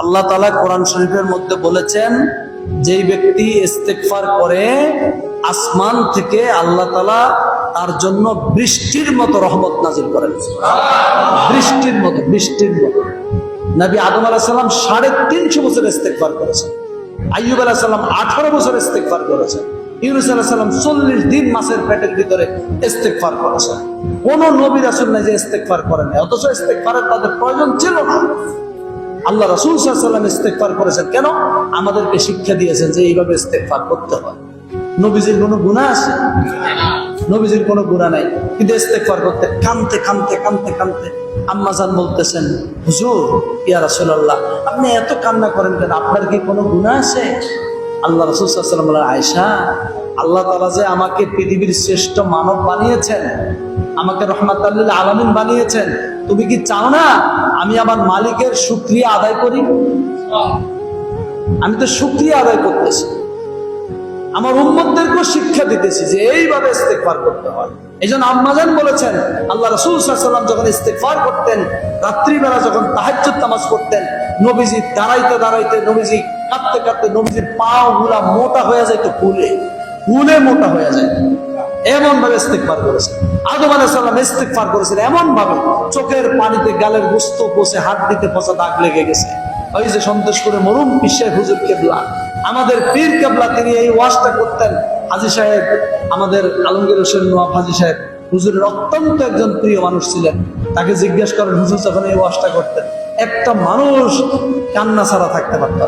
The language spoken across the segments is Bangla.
আল্লাহ তালা কোরআন শরীফের মধ্যে বলেছেন, যেই ব্যক্তি ইস্তেকফার করে, আসমান থেকে আল্লাহ তালা তার জন্য বৃষ্টির মতো রহমত নাজিল করেন। বৃষ্টির মতো বৃষ্টির মতো। নবী আদম আলাহ সাল্লাম সাড়ে তিনশো বছর ইস্তেকফার করেছেন। আইয়ুব আলাহ সাল্লাম আঠারো বছর ইস্তেকফার করেছেন। ইউনুস আলাহ সাল্লাম চল্লিশ দিন মাসের পেটের ভিতরে ইস্তেকফার করেছেন। কোন নবী রাসুল নাই যে ইস্তেকফার করেন অথচ ইস্তেকফারের তাদের প্রয়োজন ছিল না। আল্লাহ রসুল সাল্লাম ইস্তেকফার করেছেন। কেন? আমাদেরকে শিক্ষা দিয়েছেন যে এইভাবে ইস্তেকফার করতে হয়। নবীজির কোনো গুণা আছে? নবীজির কোনো গুণা নাই। কিন্তু ইস্তেকফার করতে কানতে কানতে কানতে কানতে আম্মাজান বলতেছেন, হুজুর, ইয়া রাসূলুল্লাহ, আপনি এত কান্না করেন কেন? আপনার কি কোনো গুণা আছে? আল্লাহ রসুল সাল্লাম বলেন আয়সা আল্লাহ তালা যে আমাকে পৃথিবীর শ্রেষ্ঠ মানব বানিয়েছেন, আমাকে রহমাত আলমিন বানিয়েছেন তুমি কি চাও না আমি আমার মালিকের শুক্রিয়া আদায় করি? আমি তো শুক্রিয়া আদায় করতেছি। আমার উম্মতদেরকেও শিক্ষা দিতেছি যে এইভাবে ইস্তেকফার করতে হয়। এই জন্য আম্মাজান বলেছেন, আল্লাহ রসুল সাল্লাম যখন ইস্তেকফার করতেন, রাত্রিবেলা যখন তাহাজ্জুদ নামাজ করতেন নবীজি দাঁড়াইতে দাঁড়াইতে নবীজি কাঁদতে কাঁদতে নবীজির পা গুলা মোটা হয়ে যায় তো ফুলে। ফুলে মোটা হয়ে যায় এমন ভাবে ইস্তেকফার করেছেন আদম আলাইহিস সালাম ইস্তেকফার করেছেন এমন ভাবে চোখের পানিতে গালের গুস্ত পচে, হাত দিতে পচা দাগ লেগে গেছে। ওই যে সন্তোষ করে মরুম বিশ্বের হুজুর কেবলা। আমাদের পীর কেবলা, তিনি এই ওয়াজটা করতেন। হাজি সাহেব, আমাদের আলমগীর হোসেন নওয়াব হাজি সাহেব, হুজুরের অত্যন্ত একজন প্রিয় মানুষ ছিলেন। তাকে জিজ্ঞেস করেন, হুজুর যখন এই ওয়াজটা করতেন? একটা মানুষ কান্না ছাড়া থাকতে পারত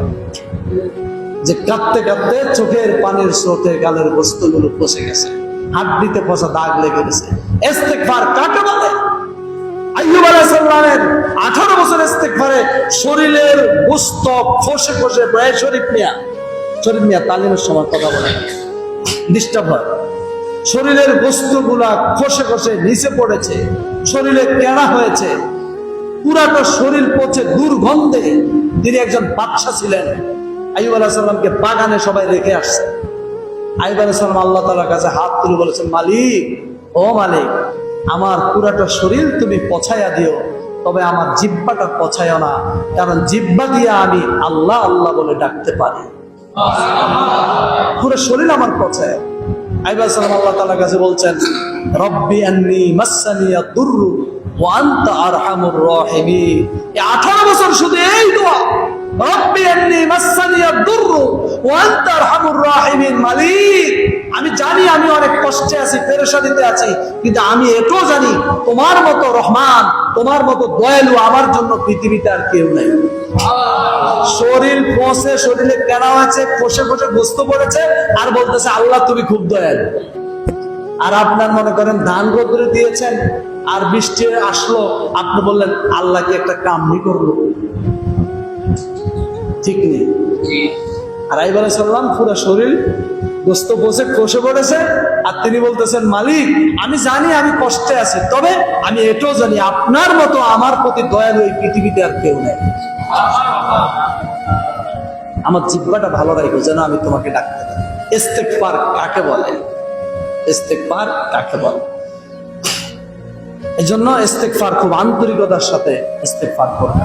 যে কাঁদতে কাঁদতে চোখের পানির স্রোতে গালের বস্তুগুলো পচে গেছে। হাড্ডিতে পচা দাগ লেগে গেছে। ইস্তেগফার কাকে বলে? 18 বছর ইস্তেগফারে শরীরের গোস্ত খসে খসে শরীফ মিয়া শরীফ মিয়া তালিমের সময় কথা বলে ডিস্টার্ব হয় শরীরের খসে খসে নিচে পড়েছে, শরীরে কেড়া হয়েছে। পুরাটা শরীর পচে দুর্গন্ধে তিনি একজন বাদশা ছিলেন। আইব আলাহ সাল্লামকে বাগানে সবাই রেখে আসছে। আইব আলাহ আল্লাহ তালার কাছে হাত তুলে বলেছেন, মালিক, ও মালিক, আমার পুরাটা শরীর তুমি পছাইয়া দিও, তবে আমার জিব্বাটা পছাইও না, কারণ জিব্বা দিয়ে আমি আল্লাহ আল্লাহ বলে ডাকতে পারি। পুরো শরীর আমার পছায়। আইবা সালাম আল্লাহ তাআলার কাছে বলছেন, রব্বি আন্নি মাসানিয়া দুররু ওয়া আনতা আরহামুর এই 18 বছর শুধু এই দোয়া আমি জানি আমি অনেক কষ্টে আছি, পেরেশানিতে আছি, কিন্তু আমি এটাও জানি তোমার মতো রহমান, তোমার মতো দয়ালু আমার জন্য পৃথিবীতে আর কেউ নাই। শরীর পচে শরীরে কেনা হয়েছে কষে কষে গোস্ত পড়েছে, আর বলতেছে, আল্লাহ, তুমি খুব দয়ালু। আর আপনার মনে করেন ধান রোদ্রে দিয়েছেন, আর বৃষ্টি আসলো, আপনি বললেন আল্লাহকে একটা কামনি করল? ঠিক নেই। আর আইবার সাল্লাম পুরো শরীর গোস্ত বসে খসে পড়েছে, আর তিনি বলতেছেন, মালিক, আমি জানি আমি কষ্টে আছি, তবে আমি এটাও জানি, আপনার মতো আমার প্রতি দয়ালু এই পৃথিবীতে আর কেউ নেই। আমার জিব্বাটা ভালো রাখো, যেন আমি তোমাকে ডাকতে পারি। ইস্তেকবার কাকে বলে? ইস্তেকবার কাকে বলে? এই জন্য ইস্তেকফার খুব আন্তরিকতার সাথে ইস্তেকফার করবে